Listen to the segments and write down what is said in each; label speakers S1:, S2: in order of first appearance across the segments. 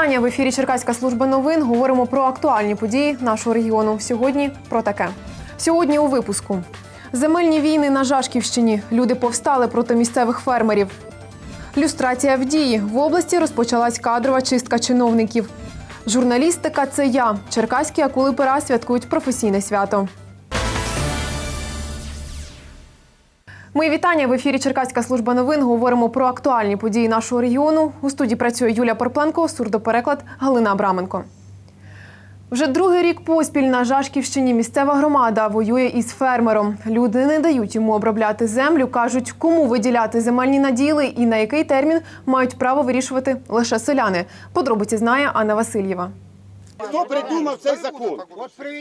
S1: Вітання в ефірі Черкаська служба новин. Говоримо про актуальні події нашого регіону. Сьогодні про таке. Сьогодні у випуску земельні війни на Жашківщині. Люди повстали проти місцевих фермерів. Люстрація в дії в області розпочалась кадрова чистка чиновників. Журналістика це я. Черкаські акули пера святкують професійне свято. Мої вітання в ефірі Черкаська служба новин. Говоримо про актуальні події нашого регіону. У студії працює Юлія Порпленко, сурдопереклад Галина Абраменко. Вже другий рік поспіль на Жашківщині місцева громада воює із фермером. Люди не дають йому обробляти землю, кажуть, кому виділяти земельні наділи і на який термін мають право вирішувати лише селяни. Подробиці знає Анна Васильєва.
S2: Хто придумав цей закон?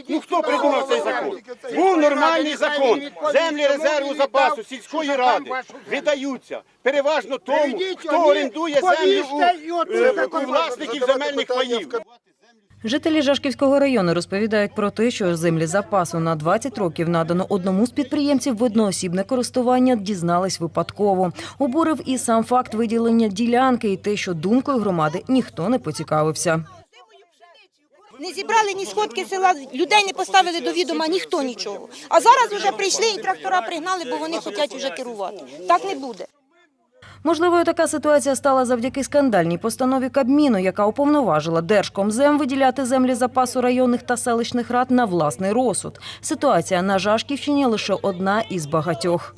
S2: Ну хто придумав цей закон? Був нормальний закон. Землі резерву запасу сільської ради видаються переважно тому, хто орендує землю у, е, у власників земельних паїв.
S3: Жителі Жашківського району розповідають про те, що землі запасу на 20 років надано одному з підприємців в одноосібне користування, дізнались випадково. Обурив і сам факт виділення ділянки, і те, що думкою громади ніхто не поцікавився.
S4: Не зібрали ні сходки села, людей не поставили до відома, ніхто нічого. А зараз вже прийшли і трактора пригнали, бо вони хочуть вже керувати. Так не буде.
S3: Можливо, така ситуація стала завдяки скандальній постанові Кабміну, яка уповноважила Держкомзем виділяти землі запасу районних та селищних рад на власний розсуд. Ситуація на Жашківщині лише одна із багатьох.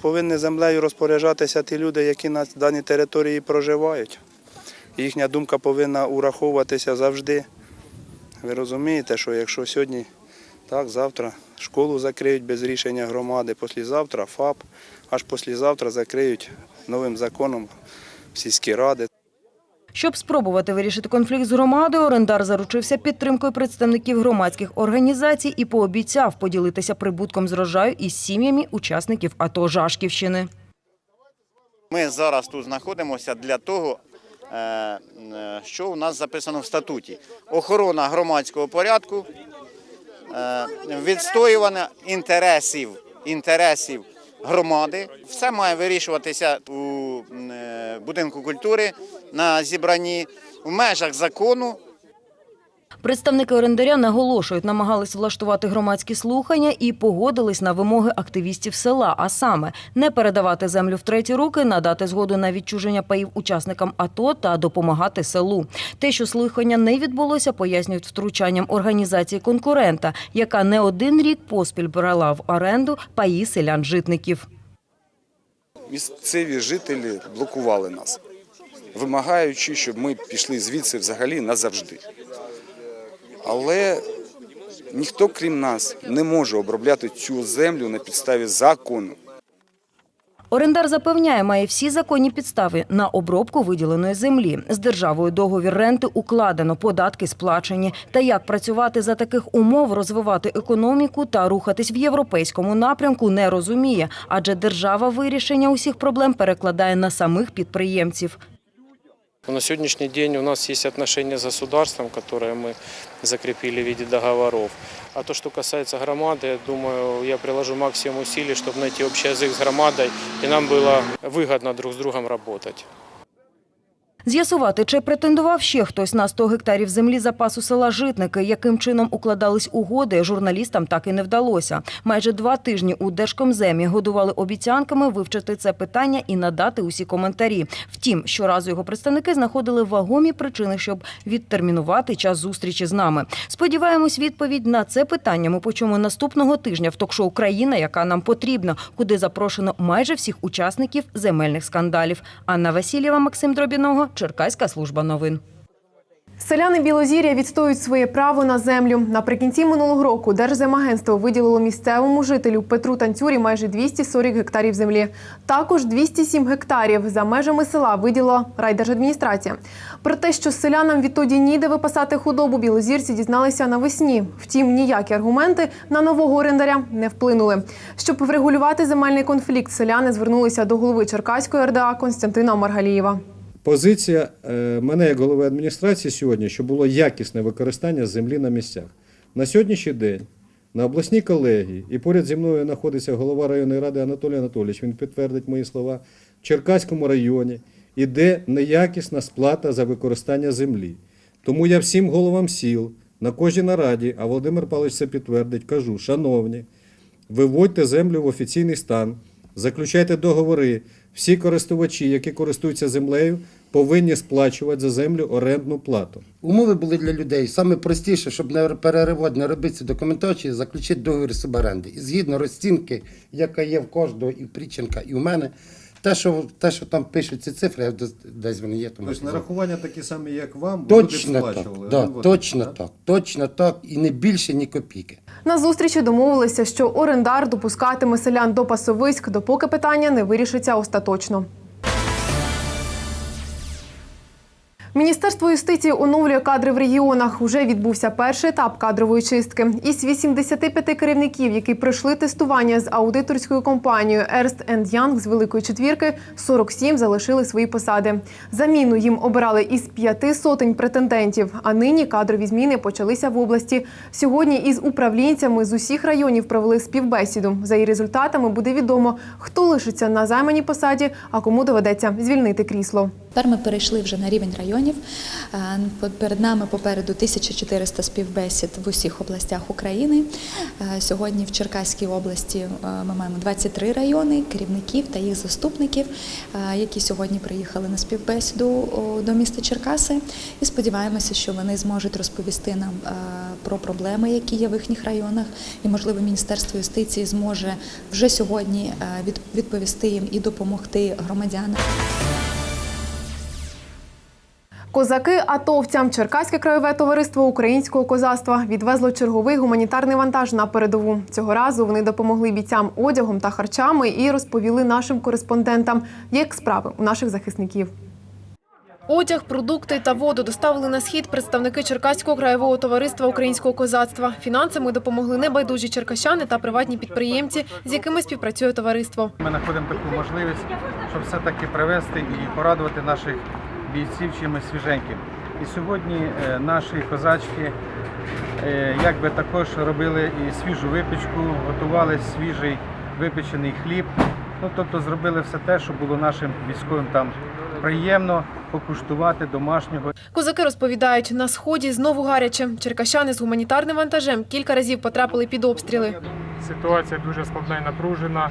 S5: Повинні землею розпоряджатися ті люди, які на даній території проживають. Їхня думка повинна ураховуватися завжди. Ви розумієте, що якщо сьогодні, так, завтра школу закриють без рішення громади, післязавтра ФАП, аж післязавтра закриють новим законом сільські ради.
S3: Щоб спробувати вирішити конфлікт з громадою, орендар заручився підтримкою представників громадських організацій і пообіцяв поділитися прибутком з рожаю із сім'ями учасників АТО Жашківщини.
S6: Ми зараз тут знаходимося для того, що у нас записано в статуті: охорона громадського порядку, е, відстоювання інтересів, інтересів громади. Все має вирішуватися у е, будинку культури на зібранні в межах закону.
S3: Представники орендаря наголошують, намагались влаштувати громадські слухання і погодились на вимоги активістів села, а саме не передавати землю в треті руки, надати згоду на відчуження паїв учасникам АТО та допомагати селу. Те, що слухання не відбулося, пояснюють втручанням організації конкурента, яка не один рік поспіль брала в оренду паї селян-житників.
S7: місцеві жителі блокували нас, вимагаючи, щоб ми пішли звідси взагалі назавжди. Але ніхто, крім нас, не може обробляти цю землю на підставі закону.
S3: Орендар запевняє, має всі законні підстави на обробку виділеної землі. З державою договір ренти укладено, податки сплачені. Та як працювати за таких умов, розвивати економіку та рухатись в європейському напрямку не розуміє, адже держава вирішення усіх проблем перекладає на самих підприємців.
S8: На сегодняшний день у нас есть отношения с государством, которые мы закрепили в виде договоров. А то, что касается громады, я думаю, я приложу максимум усилий, чтобы найти общий язык с громадой, и нам было выгодно друг с другом работать.
S3: З'ясувати, чи претендував ще хтось на 100 гектарів землі запасу села Житники, яким чином укладались угоди, журналістам так і не вдалося. Майже два тижні у Держкомземі годували обіцянками вивчити це питання і надати усі коментарі. Втім, щоразу його представники знаходили вагомі причини, щоб відтермінувати час зустрічі з нами. Сподіваємось, відповідь на це питання ми почуємо наступного тижня в ток-шоу Країна, яка нам потрібна, куди запрошено майже всіх учасників земельних скандалів. Анна Васильєва, Максим Дробіного, Черкаська служба новин.
S1: Селяни Білозір'я відстоюють своє право на землю. Наприкінці минулого року Держземагентство виділило місцевому жителю Петру Танцюрі майже 240 гектарів землі. Також 207 гектарів за межами села виділила райдержадміністрація. Про те, що селянам відтоді ніде випасати худобу, білозірці дізналися навесні. Втім, ніякі аргументи на нового орендаря не вплинули. Щоб врегулювати земельний конфлікт, селяни звернулися до голови Черкаської РДА Константина Маргалієва.
S9: Позиція е, мене як голови адміністрації сьогодні, що було якісне використання землі на місцях. На сьогоднішній день на обласній колегії, і поряд зі мною знаходиться голова районної ради Анатолій Анатолійович, він підтвердить мої слова, в Черкаському районі іде неякісна сплата за використання землі. Тому я всім головам сіл на кожній нараді, а Володимир Павлович це підтвердить, кажу, шановні, виводьте землю в офіційний стан, заключайте договори. Всі користувачі, які користуються землею, повинні сплачувати за землю орендну плату.
S10: Умови були для людей саме простіше, щоб не переривати, не робити ці документації, заключити договір суборенди. І згідно розцінки, яка є в кожного і в Пріченка, і в мене, те, що, те, що там пишуть ці цифри, я десь- вони є. Тому
S9: Тобто нарахування такі самі, як вам,
S10: Точно
S9: ви
S10: так,
S9: сплачували.
S10: да,
S9: Ну,
S10: точно
S9: так?
S10: так, точно так, і не більше, ні копійки.
S1: На зустрічі домовилися, що орендар допускатиме селян до пасовиськ, допоки питання не вирішиться остаточно. Міністерство юстиції оновлює кадри в регіонах. Уже відбувся перший етап кадрової чистки. Із 85 керівників, які пройшли тестування з аудиторською компанією Ernst Young з Великої Четвірки, 47 залишили свої посади. Заміну їм обирали із п'яти сотень претендентів. А нині кадрові зміни почалися в області. Сьогодні із управлінцями з усіх районів провели співбесіду. За її результатами буде відомо, хто лишиться на займаній посаді, а кому доведеться звільнити крісло.
S11: Тепер ми перейшли вже на рівень районів. Е, Перед нами попереду 1400 співбесід в усіх областях України. Е, Сьогодні в Черкаській області е, ми маємо 23 райони, керівників та їх заступників, які сьогодні приїхали на співбесіду до міста Черкаси. І сподіваємося, що вони зможуть розповісти нам про проблеми, які є в їхніх районах. І, можливо, Міністерство юстиції зможе вже сьогодні відповісти їм і допомогти громадянам.
S1: Козаки атовцям Черкаське краєве товариство українського козацтва відвезло черговий гуманітарний вантаж на передову. Цього разу вони допомогли бійцям одягом та харчами і розповіли нашим кореспондентам, як справи у наших захисників. Одяг, продукти та воду доставили на схід представники Черкаського краєвого товариства українського козацтва. Фінансами допомогли небайдужі черкащани та приватні підприємці, з якими співпрацює товариство.
S12: Ми знаходимо таку можливість, щоб все-таки привезти і порадувати наших бійців чимось свіженьким. І сьогодні е, наші козачки е, якби також робили і свіжу випічку, готували свіжий випечений хліб. Ну, тобто зробили все те, що було нашим військовим там приємно покуштувати домашнього.
S1: Козаки розповідають, на сході знову гаряче. Черкащани з гуманітарним вантажем кілька разів потрапили під обстріли.
S8: Ситуація дуже складна і напружена.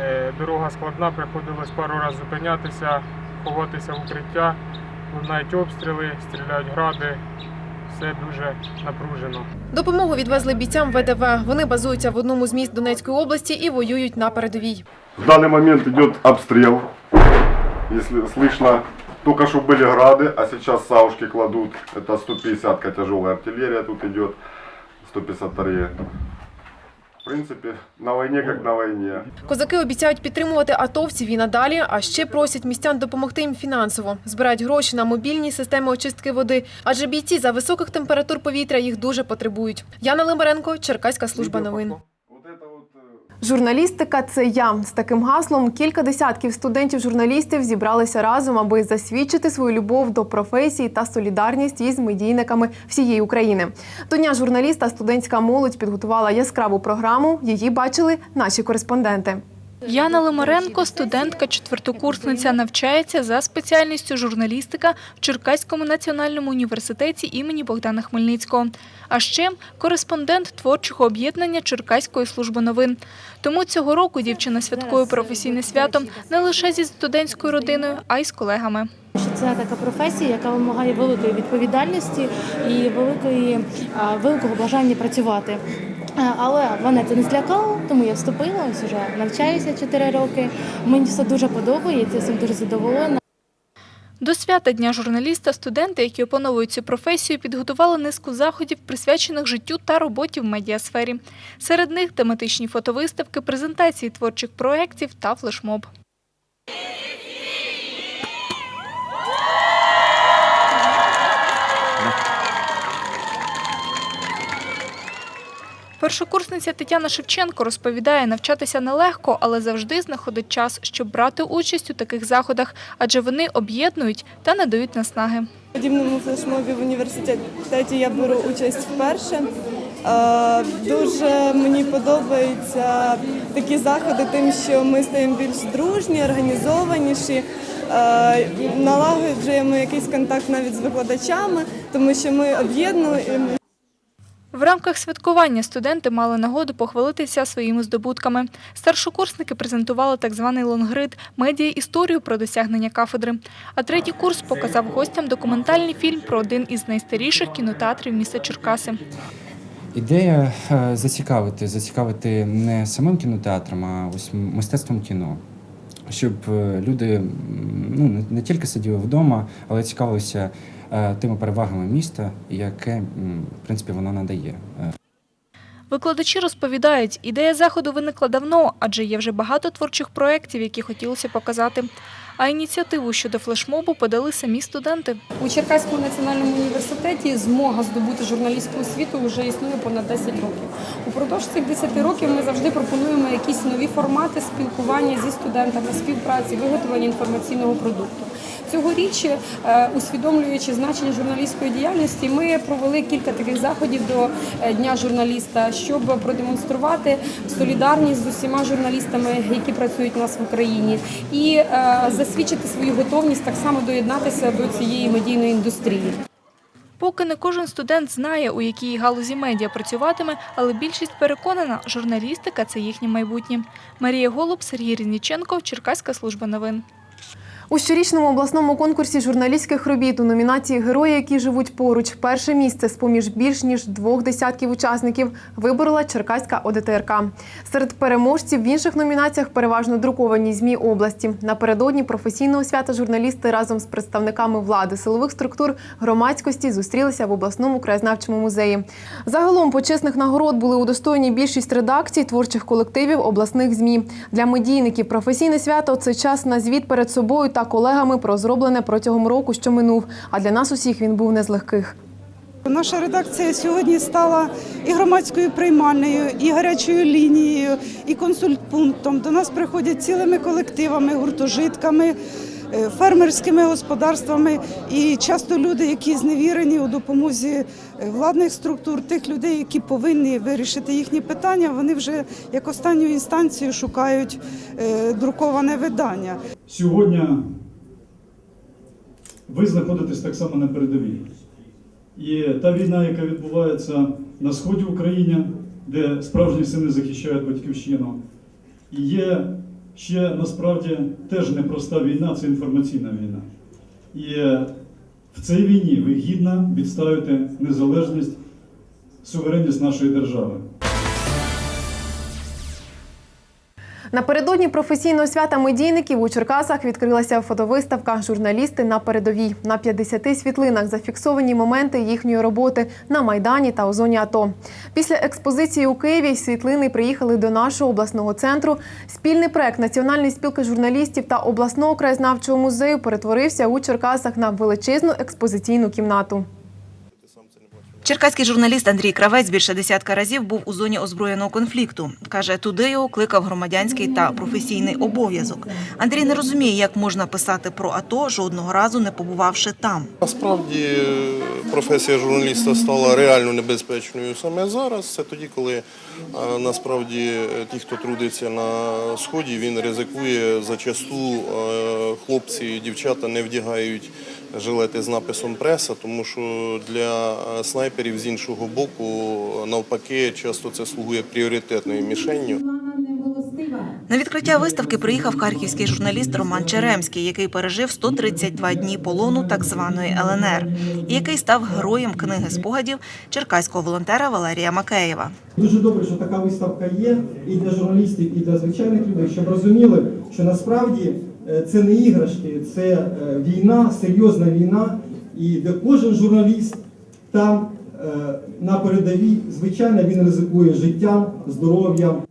S8: Е, Дорога складна, приходилось пару разів зупинятися, ховатися в укриття. Лунають обстріли, стріляють гради. Все дуже напружено.
S1: Допомогу відвезли бійцям ВДВ. Вони базуються в одному з міст Донецької області і воюють на передовій.
S13: В данный момент идет обстрел. Если слышно, только что были грады, а сейчас саушки кладут. Это 150-ка тяжелая артиллерия тут идет, 152 в принципе, на війні, як на війні.
S1: Козаки обіцяють підтримувати атовців і надалі, а ще просять містян допомогти їм фінансово. Збирають гроші на мобільні системи очистки води, адже бійці за високих температур повітря їх дуже потребують. Яна Лимаренко, Черкаська служба новин. Журналістика це я. З таким гаслом кілька десятків студентів-журналістів зібралися разом, аби засвідчити свою любов до професії та солідарність із медійниками всієї України. До дня журналіста студентська молодь підготувала яскраву програму. Її бачили наші кореспонденти.
S14: Яна Лимаренко, студентка, четвертокурсниця, навчається за спеціальністю журналістика в Черкаському національному університеті імені Богдана Хмельницького. А ще кореспондент творчого об'єднання Черкаської служби новин. Тому цього року дівчина святкує професійне свято не лише зі студентською родиною, а й з колегами.
S11: що це така професія, яка вимагає великої відповідальності і великої, великого бажання працювати. А, Але мене це не злякало, тому я вступила, ось вже навчаюся 4 роки. Мені все дуже подобається, цим дуже задоволена.
S14: До свята Дня журналіста студенти, які опановують цю професію, підготували низку заходів, присвячених життю та роботі в медіасфері. Серед них тематичні фотовиставки, презентації творчих проєктів та флешмоб. Першокурсниця Тетяна Шевченко розповідає, навчатися нелегко, але завжди знаходить час, щоб брати участь у таких заходах, адже вони об'єднують та надають наснаги.
S11: В подібному флешмобі в університеті я беру участь вперше. Е, Дуже мені подобаються такі заходи, тим, що ми стаємо більш дружні, організованіші.
S15: е, налагоджуємо якийсь контакт навіть з викладачами, тому що ми об'єднуємо.
S14: В рамках святкування студенти мали нагоду похвалитися своїми здобутками. Старшокурсники презентували так званий лонгрид – медіа-історію про досягнення кафедри. А третій курс показав гостям документальний фільм про один із найстаріших кінотеатрів міста Черкаси.
S16: Ідея е, зацікавити, зацікавити не самим кінотеатром, а ось мистецтвом кіно. Щоб е, люди ну, не- тільки сиділи вдома, але цікавилися е, тими перевагами міста, яке в принципі воно надає. Е,
S14: Викладачі розповідають, ідея заходу виникла давно, адже є вже багато творчих проєктів, які хотілося показати. А ініціативу щодо флешмобу подали самі студенти.
S17: У Черкаському національному університеті змога здобути журналістську освіту вже існує понад 10 років. Упродовж цих 10 років ми завжди пропонуємо якісь нові формати спілкування зі студентами, співпраці, виготовлення інформаційного продукту. Цьогоріч, е, усвідомлюючи значення журналістської діяльності, ми провели кілька таких заходів до е, Дня журналіста, щоб продемонструвати солідарність з усіма журналістами, які працюють у нас в Україні, і е, засвідчити свою готовність так само доєднатися до цієї медійної індустрії.
S14: Поки не кожен студент знає, у якій галузі медіа працюватиме, але більшість переконана, журналістика – це їхнє майбутнє. Марія Голуб, Сергій Різніченко, Черкаська служба новин.
S1: У щорічному обласному конкурсі журналістських робіт у номінації Герої, які живуть поруч, перше місце з поміж більш ніж двох десятків учасників виборола Черкаська ОДТРК. Серед переможців в інших номінаціях переважно друковані змі області. Напередодні професійного свята журналісти разом з представниками влади, силових структур громадськості зустрілися в обласному краєзнавчому музеї. Загалом почесних нагород були удостоєні більшість редакцій творчих колективів обласних змі. Для медійників професійне свято це час на звіт перед собою та колегами про зроблене протягом року, що минув. А для нас усіх він був не з легких.
S18: Наша редакція сьогодні стала і громадською приймальною, і гарячою лінією, і консультпунктом. До нас приходять цілими колективами, гуртожитками, фермерськими господарствами. І часто люди, які зневірені у допомозі е, владних структур, тих людей, які повинні вирішити їхні питання, вони вже як останню інстанцію шукають е, друковане видання.
S19: Сьогодні ви знаходитесь так само на передовій. І та війна, яка відбувається на сході України, де справжні сини захищають батьківщину, є ще насправді теж непроста війна, це інформаційна війна. І в цій війні ви гідно відставите незалежність, суверенність нашої держави.
S1: Напередодні професійного свята медійників у Черкасах відкрилася фотовиставка Журналісти на передовій. На 50 світлинах зафіксовані моменти їхньої роботи на Майдані та у зоні АТО. Після експозиції у Києві світлини приїхали до нашого обласного центру. Спільний проект Національної спілки журналістів та обласного краєзнавчого музею перетворився у Черкасах на величезну експозиційну кімнату.
S20: Черкаський журналіст Андрій Кравець більше десятка разів був у зоні озброєного конфлікту. Каже, туди його кликав громадянський та професійний обов'язок. Андрій не розуміє, як можна писати про АТО, жодного разу не побувавши там.
S21: Насправді е, професія журналіста стала реально небезпечною саме зараз. Це тоді, коли е, насправді е, ті, хто трудиться на сході, він ризикує зачасту хлопці дівчата не вдягають жилети з написом преса, тому що для е, снайперів з іншого боку, навпаки, часто це слугує пріоритетною мішенню.
S20: На відкриття виставки приїхав харківський журналіст Роман Черемський, який пережив 132 дні полону так званої ЛНР, і який став героєм книги спогадів черкаського волонтера Валерія Макеєва.
S22: Дуже добре, що така виставка є і для журналістів, і для звичайних людей, щоб розуміли, що насправді е, це не іграшки, це е, війна, серйозна війна, і де кожен журналіст там е, на передовій, звичайно, він ризикує життям, здоров'ям.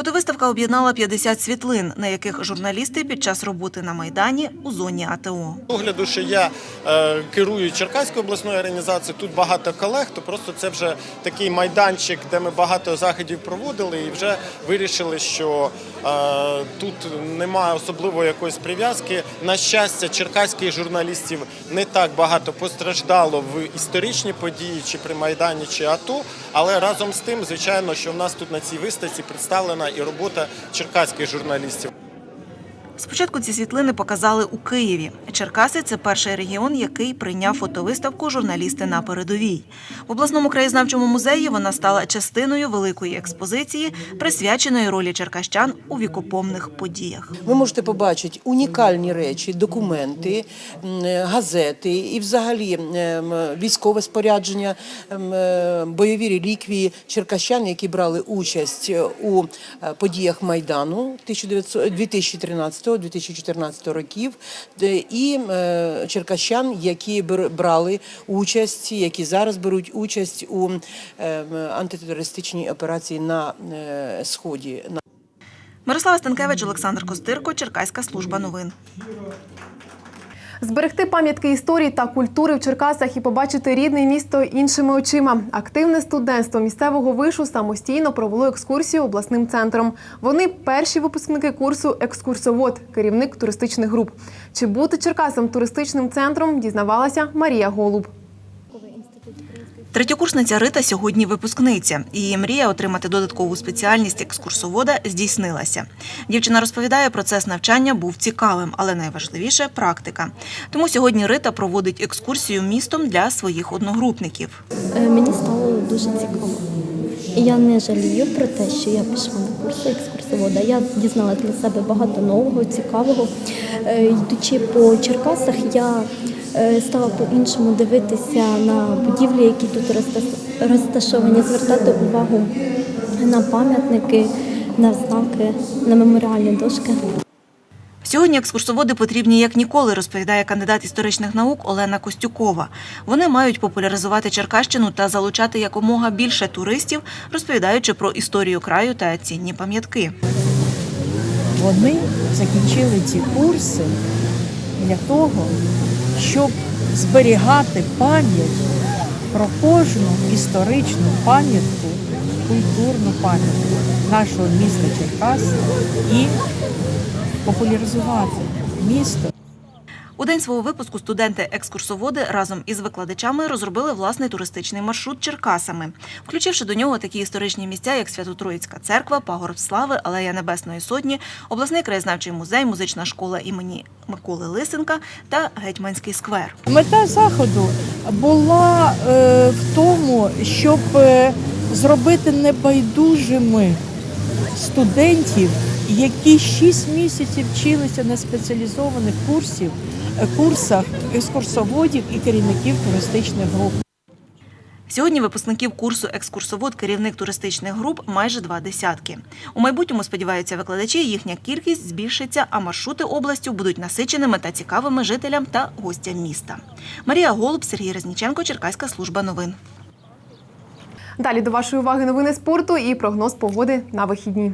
S20: Фотовиставка об'єднала 50 світлин, на яких журналісти під час роботи на майдані у зоні АТО.
S23: Огляду, що я е, керую Черкаською обласною організацією, тут багато колег, то просто це вже такий майданчик, де ми багато заходів проводили і вже вирішили, що е, тут немає особливо якоїсь прив'язки. На щастя, черкаських журналістів не так багато постраждало в історичні події, чи при Майдані, чи АТО. Але разом з тим, звичайно, що в нас тут на цій виставці представлена і робота черкаських журналістів.
S20: Спочатку ці світлини показали у Києві. Черкаси це перший регіон, який прийняв фотовиставку журналісти на передовій. В обласному краєзнавчому музеї вона стала частиною великої експозиції, присвяченої ролі черкащан у вікопомних подіях.
S24: Ви можете побачити унікальні речі, документи, е, газети і взагалі ем, військове спорядження, е, бойові реліквії черкащан, які брали участь у е, подіях Майдану 2013-2014 років, і е, черкащан, які бр- брали участь, які зараз беруть участь у ем, антитерористичній операції на е, сході.
S20: Мирослава Станкевич, Олександр Костирко, Черкаська служба новин.
S1: Зберегти пам'ятки історії та культури в Черкасах і побачити рідне місто іншими очима. Активне студентство місцевого вишу самостійно провело екскурсію обласним центром. Вони перші випускники курсу Екскурсовод, керівник туристичних груп. Чи бути Черкасом туристичним центром, дізнавалася Марія Голуб.
S20: Третьокурсниця Рита сьогодні випускниця. Її мрія отримати додаткову спеціальність екскурсовода здійснилася. Дівчина розповідає, процес навчання був цікавим, але найважливіше практика. Тому сьогодні Рита проводить екскурсію містом для своїх одногрупників.
S25: Е, Мені стало дуже цікаво. Я не жалію про те, що я пішла на курси екскурсовода. Я дізналася для себе багато нового, цікавого. Е, Йдучи по Черкасах, я стала по-іншому дивитися на будівлі, які тут розтас- розташовані, звертати увагу на пам'ятники, на знаки, на меморіальні дошки.
S20: Сьогодні екскурсоводи потрібні як ніколи, розповідає кандидат історичних наук Олена Костюкова. Вони мають популяризувати Черкащину та залучати якомога більше туристів, розповідаючи про історію краю та цінні пам'ятки.
S26: Вони закінчили ці курси для того, щоб зберігати пам'ять про кожну історичну пам'ятку, культурну пам'ятку нашого міста Черкас і популяризувати місто.
S20: У день свого випуску студенти-екскурсоводи разом із викладачами розробили власний туристичний маршрут Черкасами, включивши до нього такі історичні місця, як Свято-Троїцька церква, Пагорб Слави, Алея Небесної Сотні, обласний краєзнавчий музей, музична школа імені Миколи Лисенка та Гетьманський сквер.
S26: Мета заходу була е, в тому, щоб е, зробити небайдужими студентів, які 6 місяців вчилися на спеціалізованих курсів, курсах екскурсоводів і керівників туристичних груп.
S20: Сьогодні випускників курсу екскурсовод керівник туристичних груп майже два десятки. У майбутньому сподіваються викладачі, їхня кількість збільшиться, а маршрути областю будуть насиченими та цікавими жителям та гостям міста. Марія Голуб, Сергій Резніченко, Черкаська служба новин.
S1: Далі до вашої уваги новини спорту і прогноз погоди на вихідні.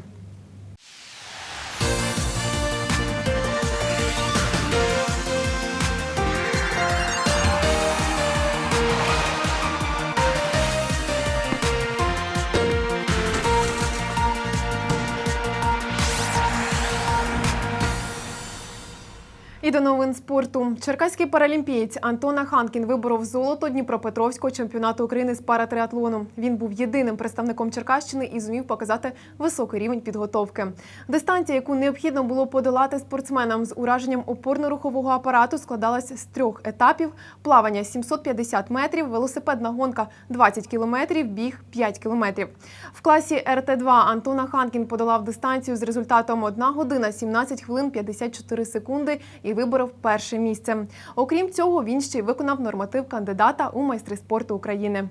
S1: І до новин спорту. Черкаський паралімпієць Антона Ханкін виборов золото Дніпропетровського чемпіонату України з паратриатлону. Він був єдиним представником Черкащини і зумів показати високий рівень підготовки. Дистанція, яку необхідно було подолати спортсменам з ураженням опорно-рухового апарату, складалась з трьох етапів: плавання 750 метрів, велосипедна гонка 20 кілометрів, біг 5 кілометрів. В класі РТ-2 Антона Ханкін подолав дистанцію з результатом 1 година 17 хвилин 54 секунди і виборов перше місце. Окрім цього, він ще й виконав норматив кандидата у майстри спорту України.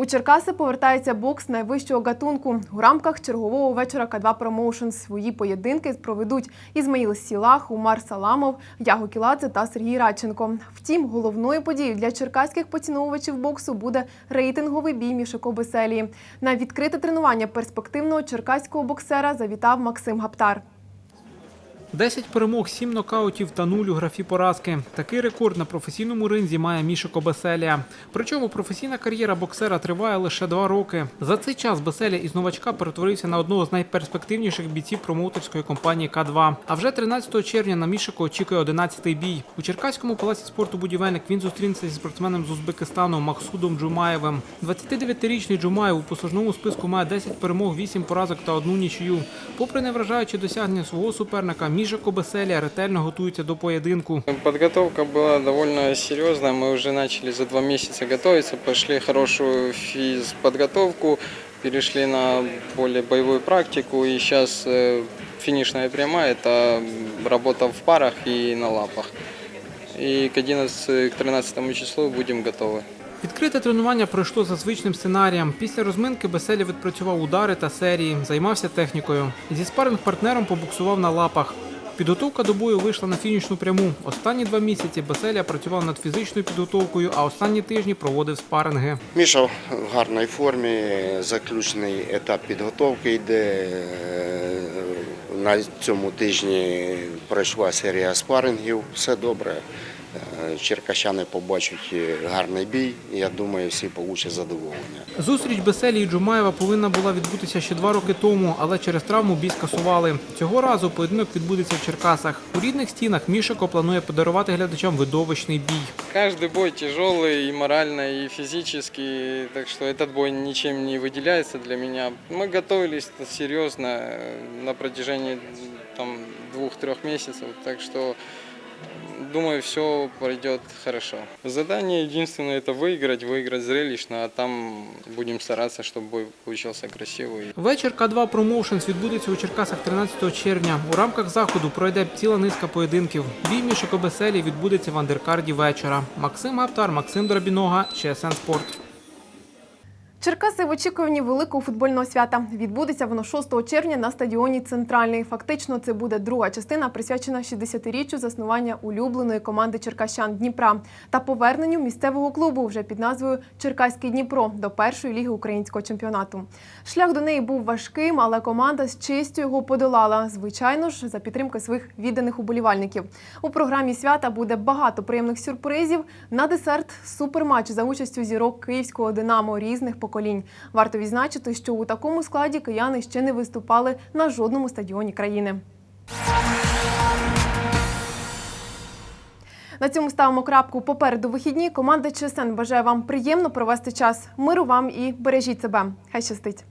S1: У Черкаси повертається бокс найвищого гатунку. У рамках чергового вечора К2 Промоушен свої поєдинки проведуть Ізмаїл Сілах, Умар Саламов, Яго Кіладзе та Сергій Радченко. Втім, головною подією для черкаських поціновувачів боксу буде рейтинговий бій Мішако Беселії. На відкрите тренування перспективного черкаського боксера завітав Максим Гаптар.
S27: 10 перемог, 7 нокаутів та 0 у графі поразки. Такий рекорд на професійному ринзі має Міша Кобеселія. Причому професійна кар'єра боксера триває лише 2 роки. За цей час Беселя із новачка перетворився на одного з найперспективніших бійців промоутерської компанії К2. А вже 13 червня на Мішику очікує 11-й бій. У Черкаському палаці спорту будівельник він зустрінеться зі спортсменом з Узбекистану Максудом Джумаєвим. 29-річний Джумаєв у послужному списку має 10 перемог, 8 поразок та одну нічию. Попри невражаючі досягнення свого суперника, Міша Кобеселія ретельно готується до поєдинку.
S28: Подготовка была довольно серьезная. Мы уже начали за два месяца готовиться, пошли хорошую физподготовку, перешли на более боевую практику. И сейчас э, финишная прямая – это работа в парах и на лапах. И к 11 к 13 числу будем готовы.
S27: Відкрите тренування пройшло за звичним сценарієм. Після розминки Беселя відпрацював удари та серії, займався технікою. Зі спаринг-партнером побуксував на лапах. Підготовка до бою вийшла на фінішну пряму. Останні два місяці Беселя працював над фізичною підготовкою, а останні тижні проводив спаринги.
S29: Міша в гарній формі, заключний етап підготовки йде. Е, На цьому тижні пройшла серія спарингів, все добре. Е, Черкащани побачать гарний бій, і я думаю, всі получать задоволення.
S27: Зустріч Беселі і Джумаєва повинна була відбутися ще два роки тому, але через травму бій скасували. Цього разу поєдинок відбудеться в Черкасах. У рідних стінах Мішико планує подарувати глядачам видовищний бій.
S28: Каждый бой тяжелый и морально, и физически, так что этот бой ничем не выделяется для меня. Мы готовились серьезно э, на протяжении там, двух-трех месяцев, так что думаю, все пройдет хорошо. Задание единственное это выиграть, выиграть зрелищно, а там будем стараться, чтобы бой получился красивый.
S27: Вечір К2 Промоушенс відбудеться у Черкасах 13 червня. У рамках заходу пройде ціла низка поєдинків. Бій Міші Кобеселі відбудеться в андеркарді вечора. Максим Аптар, Максим Драбінога, ЧСН Спорт.
S1: Черкаси в очікуванні великого футбольного свята. Відбудеться воно 6 червня на стадіоні Центральний. Фактично, це буде друга частина, присвячена 60-річчю заснування улюбленої команди Черкащан Дніпра та поверненню місцевого клубу вже під назвою Черкаський Дніпро до першої ліги українського чемпіонату. Шлях до неї був важким, але команда з честю його подолала. Звичайно ж, за підтримки своїх відданих уболівальників. У програмі свята буде багато приємних сюрпризів. На десерт суперматч за участю зірок київського Динамо різних поколінь. Варто відзначити, що у такому складі кияни ще не виступали на жодному стадіоні країни. На цьому ставимо крапку. Попереду вихідні. Команда ЧСН бажає вам приємно провести час. Миру вам і бережіть себе. Хай щастить!